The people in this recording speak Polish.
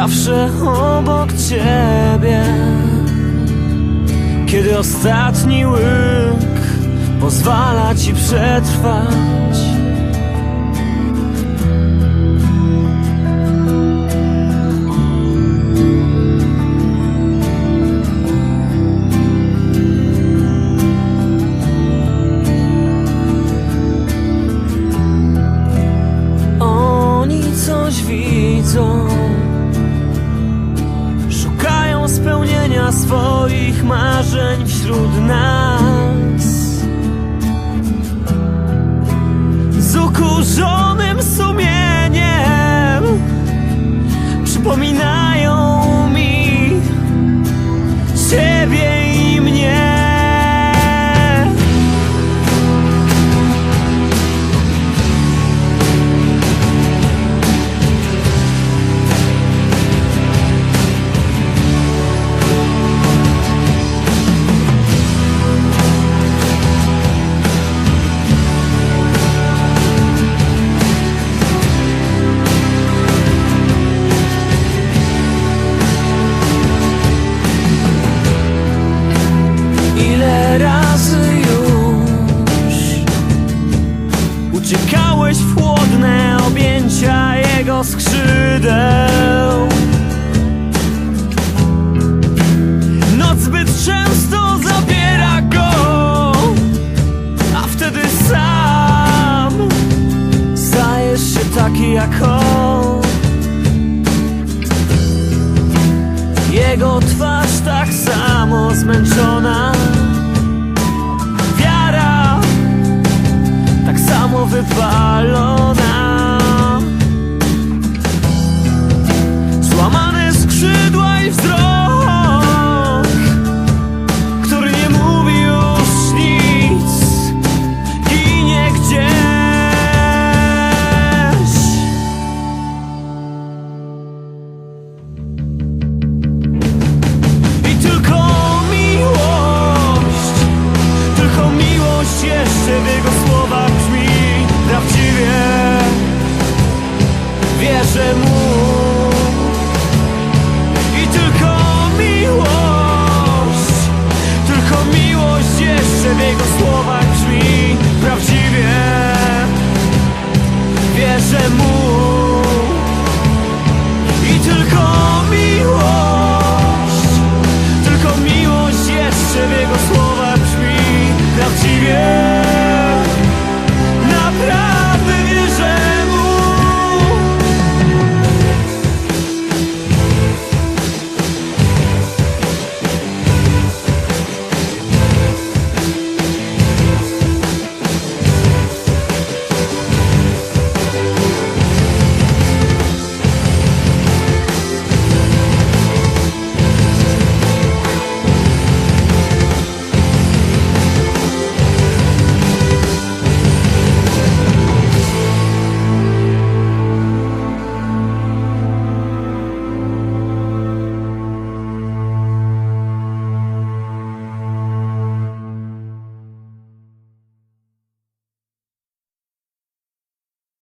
zawsze obok ciebie. Kiedy ostatni łyk pozwala ci przetrwać. Marzeń wśród nas. Z ukurzonym sumieniem przypominają mi ciebie skrzydeł? Noc zbyt często zabiera go, a wtedy sam stajesz się taki jak on. Jego twarz tak samo zmęczona Wiara tak samo wypalona skrzydła i wzrok Тебе, Его Слово.